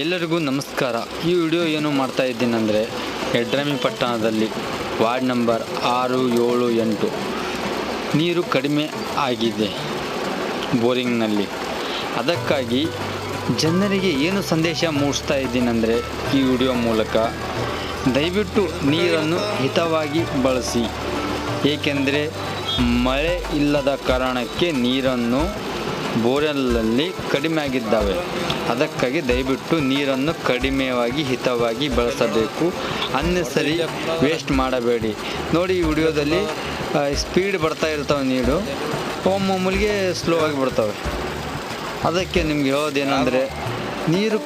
ಎಲ್ಲರಿಗೂ ನಮಸ್ಕಾರ. ಈ ವಿಡಿಯೋ ಏನು ಮಾಡ್ತಾ ಇದ್ದೀನಂದರೆ ಎಡ್ರಮಿ ಪಟ್ಟಣದಲ್ಲಿ ವಾರ್ಡ್ ನಂಬರ್ ಆರು ಏಳು ಎಂಟು. ನೀರು ಕಡಿಮೆ ಆಗಿದೆ ಬೋರಿಂಗ್ನಲ್ಲಿ. ಅದಕ್ಕಾಗಿ ಜನರಿಗೆ ಏನು ಸಂದೇಶ ಮೂಡಿಸ್ತಾ ಇದ್ದೀನಂದರೆ ಈ ವಿಡಿಯೋ ಮೂಲಕ ದಯವಿಟ್ಟು ನೀರನ್ನು ಹಿತವಾಗಿ ಬಳಸಿ. ಏಕೆಂದರೆ ಮಳೆ ಇಲ್ಲದ ಕಾರಣಕ್ಕೆ ನೀರನ್ನು ಬೋರ್ವೆಲ್ಲಲ್ಲಿ ಕಡಿಮೆ ಆಗಿದ್ದಾವೆ. ಅದಕ್ಕಾಗಿ ದಯವಿಟ್ಟು ನೀರನ್ನು ಕಡಿಮೆಯಾಗಿ, ಹಿತವಾಗಿ ಬಳಸಬೇಕು. ಅನ್ನೆಸರಿ ವೇಸ್ಟ್ ಮಾಡಬೇಡಿ. ನೋಡಿ ಈ ವಿಡಿಯೋದಲ್ಲಿ ಸ್ಪೀಡ್ ಬರ್ತಾ ಇರ್ತಾವೆ ನೀರು. ಒಮ್ಮೊಮ್ಮಲಿಗೆ ಸ್ಲೋ ಆಗಿ ಬರ್ತವೆ. ಅದಕ್ಕೆ ನಿಮ್ಗೆ ಹೇಳೋದೇನೆಂದರೆ, ನೀರು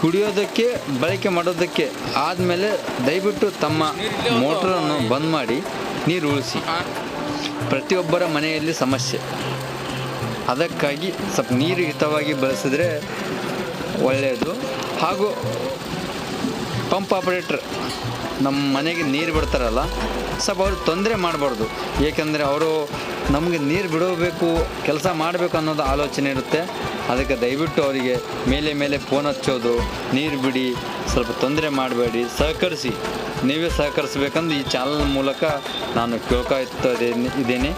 ಕುಡಿಯೋದಕ್ಕೆ, ಬಳಕೆ ಮಾಡೋದಕ್ಕೆ ಆದಮೇಲೆ ದಯವಿಟ್ಟು ತಮ್ಮ ಮೋಟ್ರನ್ನು ಬಂದ್ ಮಾಡಿ ನೀರು ಉಳಿಸಿ. ಪ್ರತಿಯೊಬ್ಬರ ಮನೆಯಲ್ಲಿ ಸಮಸ್ಯೆ. ಅದಕ್ಕಾಗಿ ಸ್ವಲ್ಪ ನೀರು ಹಿತವಾಗಿ ಬಳಸಿದ್ರೆ ಒಳ್ಳೆಯದು. ಹಾಗೂ ಪಂಪ್ ಆಪರೇಟ್ರ್ ನಮ್ಮ ಮನೆಗೆ ನೀರು ಬಿಡ್ತಾರಲ್ಲ, ಸ್ವಲ್ಪ ಅವರು ತೊಂದರೆ ಮಾಡಬಾರ್ದು. ಏಕೆಂದರೆ ಅವರು ನಮಗೆ ನೀರು ಬಿಡಬೇಕು, ಕೆಲಸ ಮಾಡಬೇಕು ಅನ್ನೋದು ಆಲೋಚನೆ ಇರುತ್ತೆ. ಅದಕ್ಕೆ ದಯವಿಟ್ಟು ಅವರಿಗೆ ಮೇಲೆ ಮೇಲೆ ಫೋನ್ ಹಚ್ಚೋದು, ನೀರು ಬಿಡಿ, ಸ್ವಲ್ಪ ತೊಂದರೆ ಮಾಡಬೇಡಿ, ಸಹಕರಿಸಿ. ನೀವೇ ಸಹಕರಿಸ್ಬೇಕಂದು ಈ ಚಾನಲ್ ಮೂಲಕ ನಾನು ಕೇಳ್ಕೊಳ್ತಾ ಇದ್ದೇನೆ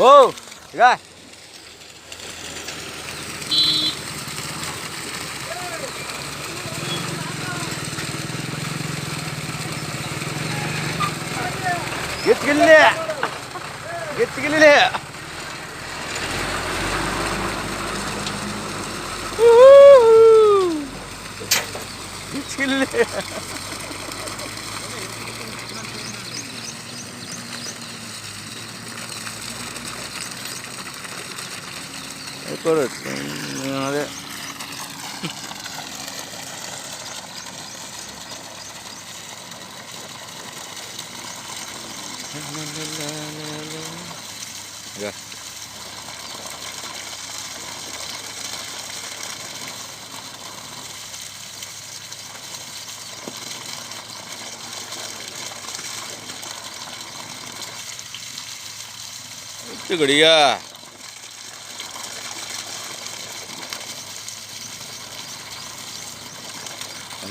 오, 이가. ಎತ್ತಿಗಿಲ್ಲಿ ಎತ್ತಿಗಿಲ್ಲಿ ಎತ್ತಿಗಿಲ್ಲಿ ころっていうので。Yeah.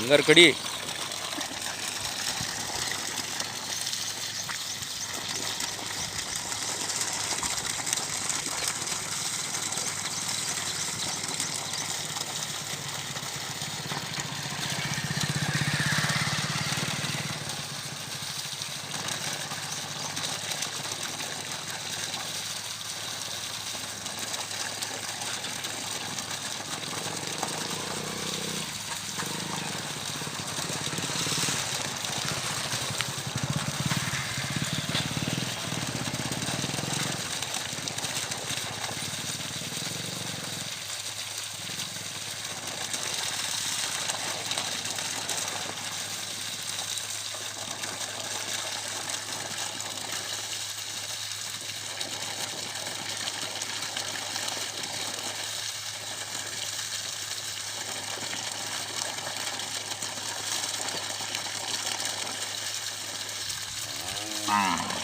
అందరికీ Ah.